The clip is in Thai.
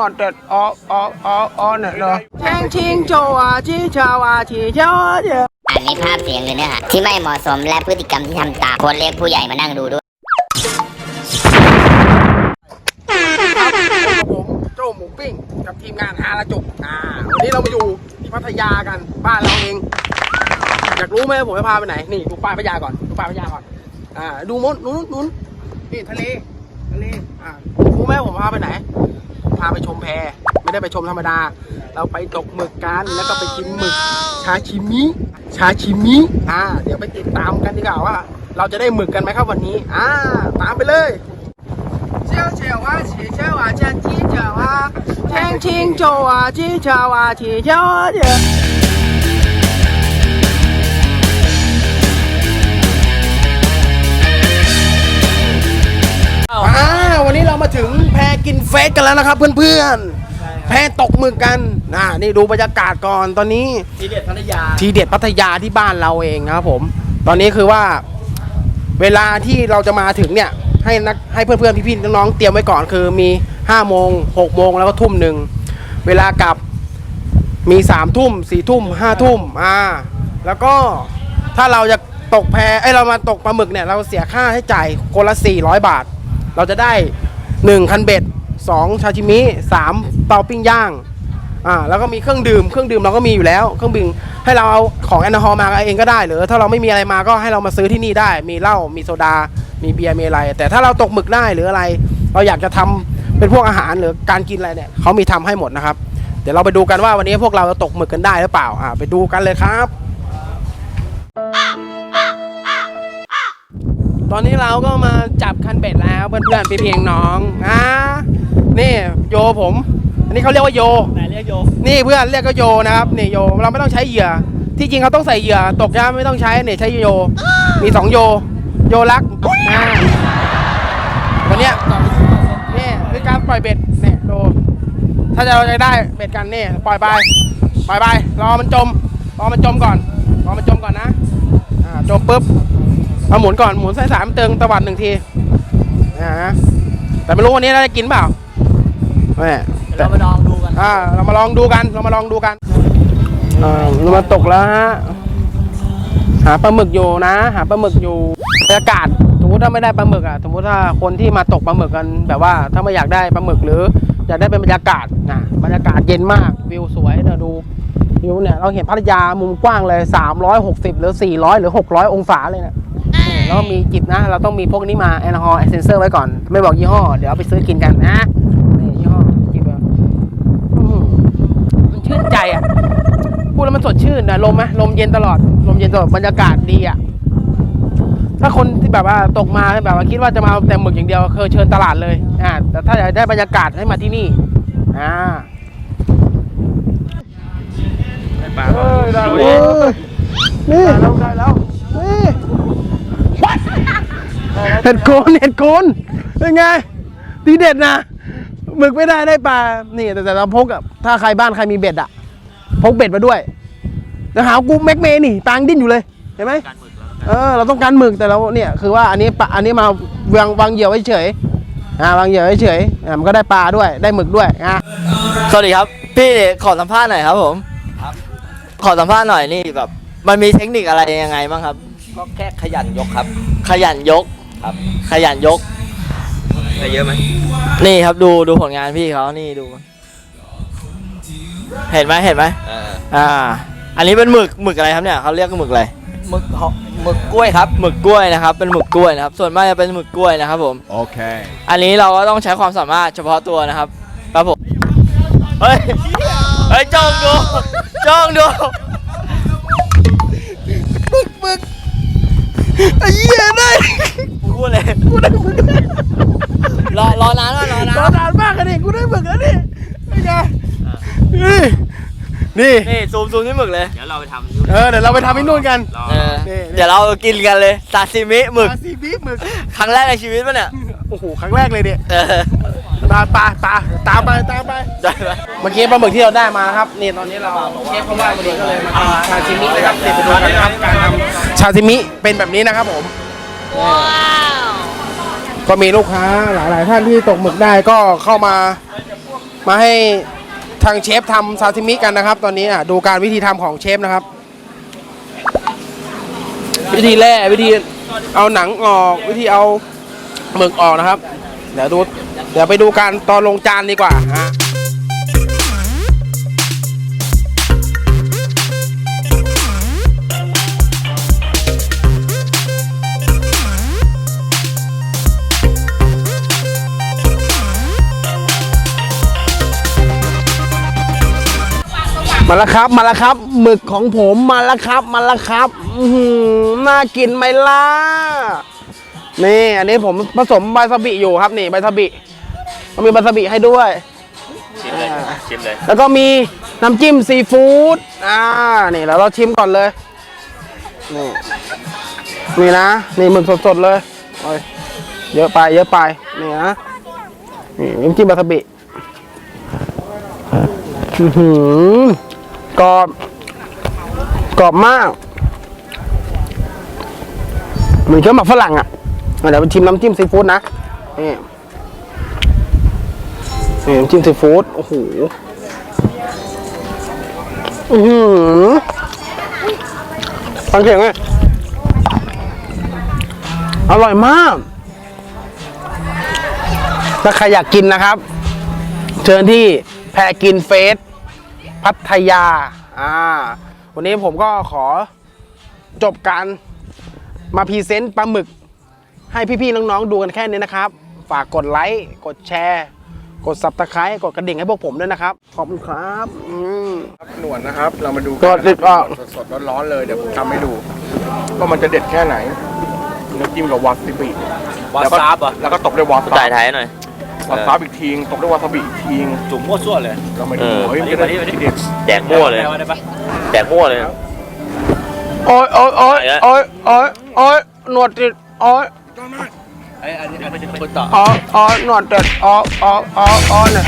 not that all all all all เนี่ยเนาะแทงชิงโจวาชิชาวาชิเจ้าเดียวอันนี้ภาพเสียงหรือเนื้อหาที่ไม่เหมาะสมและพฤติกรรมที่ทำตามควรเรียกผู้ใหญ่มานั่งดูด้วยผมโจหมูปิ้งกับทีมงานฮาราจุกอ่าวันนี้เรามาอยู่ที่พัทยากันบ้านเราเองอยากรู้ไหมผมจะพาไปไหนนี่ดูป้ายพัทยาก่อนดูป้ายพัทยาก่อนอ่าดูมดนู้นนู้นนี่ทะเลทะเลอ่ารู้ไหมผมพาไปไหน พาไปชมแพไม่ได้ไปชมธรรมดา เราไปตกหมึกกันแล้วก็ไปกินหมึกชาชิมิชาชิมิอ่า เดี๋ยวไปติดตามกันดีกว่าว่า เราจะได้หมึกกันไหมครับวันนี้ อ่า ตามไปเลยเจ้าเจ้าว่าฉีเจ้าว่าจันจีเจ้าว่าแทงชิงโจว่าจีเจ้าว่าฉีเจ้ สกันแล้วนะครับเพื่อนๆแพตกหมึกกันอ่านี่ดูบรรยากาศก่อนตอนนี้ ทีเด็ดพัทยาทีเด็ดพัทยาที่บ้านเราเองนะครับผม ตอนนี้คือว่า เวลาที่เราจะมาถึงเนี่ย ให้นักให้เพื่อนๆพี่ๆน้องๆเตรียมไว้ก่อนคือมี5โมง6โมงแล้วก็ทุ่มหนึ่งเวลากลับมี3ทุ่ม4ทุ่ม5ทุ่มอ่า แล้วก็ถ้าเราจะตกแพไอยเรามาตกปลาหมึกเนี่ย เราเสียค่าให้จ่ายคนละ400 บาท เราจะได้ 1 คันเบ็ด 2ชาชิมิ3เตาปิ้งย่างอ่าแล้วก็มีเครื่องดื่มเครื่องดื่มเราก็มีอยู่แล้วเครื่องดื่มให้เราเอาของแอลกอฮอล์มาเองก็ได้ หรือถ้าเราไม่มีอะไรมาก็ให้เรามาซื้อที่นี่ได้ มีเหล้ามีโซดา มีเบียร์มีอะไร แต่ถ้าเราตกหมึกได้หรืออะไร เราอยากจะทำเป็นพวกอาหารหรือการกินอะไรเนี่ยเขามีทำให้หมดนะครับ เดี๋ยวเราไปดูกันว่าวันนี้พวกเราจะตกหมึกกันได้หรือเปล่าอ่าไปดูกันเลยครับ ตอนนี้เราก็มาจับคันเบ็ดแล้วเพื่อนๆพี่เพียงน้องอ่านี่โยผม อันนี้เขาเรียกว่าโยไหนเรียกโยนี่เพื่อนเรียกก็โยนะครับนี่โยเราไม่ต้องใช้เหยื่อ ที่จริงเขาต้องใส่เหยื่อ ตกยาไม่ต้องใช้เนี่ยใช้โย มีสองโย โยรักอ่าวันเนี้ยนี่คือการปล่อยเบ็ดเนี่ยดูถ้าจะเราจะได้เบ็ดกันนี่ปล่อยไปปล่อยไปรอมันจมรอมันจมก่อนร อมันจมก่อนนะ อ่า จมปุ๊บ เอาหมุนก่อน หมุนใส่สามเติงตะวันหนึ่งทีอ่าแต่ไม่รู้วันนี้เราจะกินเปล่าแม่เดี๋ยวเรามาลองดูกัน อ่า เรามาลองดูกัน เรามาลองดูกัน อ่าเรามาตกแล้วฮะ หาปลาหมึกอยู่นะ หาปลาหมึกอยู่บรรยากาศสมมติถ้าไม่ได้ปลาหมึกอะ สมมติถ้าคนที่มาตกปลาหมึกกันแบบว่า ถ้าไม่อยากได้ปลาหมึกหรืออยากได้เป็นบรรยากาศนะบรรยากาศเย็นมากวิวสวยเดี๋ยวดู วิวเนี่ยเราเห็นพัทยามุมกว้างเลย 360 หรือ 400 หรือ 600 องศาเลยเนะแล้วก็มีจิบนะ เราต้องมีพวกนี้มาแอลกอฮอล์เซนเซอร์ไว้ก่อน ไม่บอกยี่ห้อ เดี๋ยวเอาไปซื้อกินกันนะนี่ยี่ห้อจิบอะอื้อหือมันชื่นใจอะพูดแล้วมันสดชื่นนะลมไหมลมเย็นตลอด ลมเย็นตลอดบรรยากาศดีอะถ้าคนที่แบบว่าตกมาแบบว่าคิดว่าจะมาเอาแต่หมึกอย่างเดียวคือเชิญตลาดเลยอ่าแต่ถ้าอยากได้บรรยากาศให้มาที่นี่อ่า เอ้ยได้แล้วนี่ได้แล้วได้แล้วนี่เห็ดโคนเห็ดโคนเป็นไงดีเด็ดนะหมึกไม่ได้ได้ปลานี่แต่แต่เราพกอะถ้าใครบ้านใครมีเบ็ดอะพกเบ็ดมาด้วยแล้วหากูแม็กเมย์นี่ปางดิ้นอยู่เลยเห็นไหมเออเราต้องการหมึกแต่เราเนี่ยคือว่าอันนี้ปลาอันนี้มาวางวางเหยื่อไว้เฉยอ่าวางเหยื่อไว้เฉยอ่ามันก็ได้ปลาด้วย ได้หมึกด้วยอะสวัสดีครับ พี่ขอสัมภาษณ์หน่อยครับผม ขอสัมภาษณ์หน่อยนี่แบบ มันมีเทคนิคอะไรยังไงบ้างครับ ก็แค่ขยันยกครับ ขยันยกครับขยันยก ได้เยอะไหมนี่ครับดูดูผลงานพี่เขานี่ดู เห็นไหมเห็นไหมเอออ่า อันนี้เป็นหมึกหมึกอะไรครับเนี่ยเขาเรียกหมึกอะไร หมึกเหาะหมึกกล้วยครับ หมึกกล้วยนะครับ เป็นหมึกกล้วยนะครับ ส่วนมากจะเป็นหมึกกล้วยนะครับผม Okay. อันนี้เราก็ต้องใช้ความสามารถเฉพาะตัวนะครับครับผม เฮ้ย เฮ้ยจ้องดู จ้องดูไอ้เหี้ยได้พูดเลยพูดรอรอนานแล้วรอนานรอนานมากเลยนี่กูได้หมึกแล้วนี่ไอ้ไงนี่นี่นี่ซูมซูมที่หมึกเลย เดี๋ยวเราไปทำเออเดี๋ยวเราไปทำที่นู่นกันรอเออนี่เดี๋ยวเรากินกันเลยซาซิมิหมึกปลาซีบีหมึกครั้งแรกในชีวิตป่ะเนี่ยโอ้โหครั้งแรกเลยเนี่ยเออ ตาตาตาตามไปตามไปได้ไหมเมื่อกี้ปลาหมึกที่เราได้มานะครับนี่ตอนนี้เราเชฟเขาว่าพอดีก็เลยมาทำชาชิมินะครับเดี๋ยวไปดูกันนะครับการทำชาชิมิเป็นแบบนี้นะครับผมก็มีลูกค้าหลาย ๆ ท่านที่ตกหมึกได้ก็เข้ามามาให้ทางเชฟทำซาซิมิกันนะครับ ตอนนี้อะดูการวิธีทำของเชฟนะครับ วิธีแร่วิธีเอาหนังออกวิธีเอาหมึกออกนะครับ เดี๋ยวดู เดี๋ยวไปดูการตอนลงจานดีกว่าฮะมาแล้วครับมาแล้วครับหมึกของผมมาแล้วครับมาแล้วครับหือน่ากินไหมล่ะนี่ อันนี้ผมผสมใบซาบิอยู่ครับนี่ใบซาบิ มันมีใบซาบิให้ด้วย ชิมเลยชิมเลยแล้วก็มีน้ำจิ้มซีฟู้ด อ่า นี่แล้วเราชิมก่อนเลย นี่ นี่นะ นี่หมึกสดๆเลยโอ้ยเยอะไป เยอะไป นี่นะ นี่น้ำจิ้มวาซาบิอื้อหือกรอบ กรอบมาก เหมือนเคี้ยวหมักฝรั่งอะ เดี๋ยวไปชิมน้ำจิ้มซีฟู้ดนะ นี่ นี่น้ำจิ้มซีฟู้ดโอ้โหอือหือฟังเสียงไหมอร่อยมาก ถ้าใครอยากกินนะครับ เชิญที่แพรกินเฟส พัทยา อ่า วันนี้ผมก็ขอจบการมาพรีเซนต์ปลาหมึก ให้พี่ๆน้องๆดูกันแค่นี้นะครับ ฝากกดไลค์ กดแชร์ กด subscribe กดกระดิ่งให้พวกผมด้วยนะครับ ขอบคุณครับอืม หนวดนะครับ เรามาดูก็กันติดออกสดๆร้อนๆเลยเดี๋ยวผมทำให้ดูว่ามันจะเด็ดแค่ไหนน้ำจิ้มกับวาซาบิวาแล้วก็ซาบอะแล้วก็ตบด้วยวาซาจ่ายไทยหน่อย วาซาบอีกทีตบด้วยวาซาบิอีกทีจุ่มมั่วซั่วเลยเรามาดูเออ เฮ้ยมันจะได้ทีเด็ดแจกมั่วเลย ได้ปะแจกมั่วเลย โอ้ยโอ้ยโอ้ยไปแล้วโอ้ยโอ้ยโอ้ยหนวดติดโอ้ย ไอ้อันนี้อันนี้คนต่อ อ๋ออ๋อนอนวดติดอ๋ออ๋ออ๋ออ๋อเนี่ย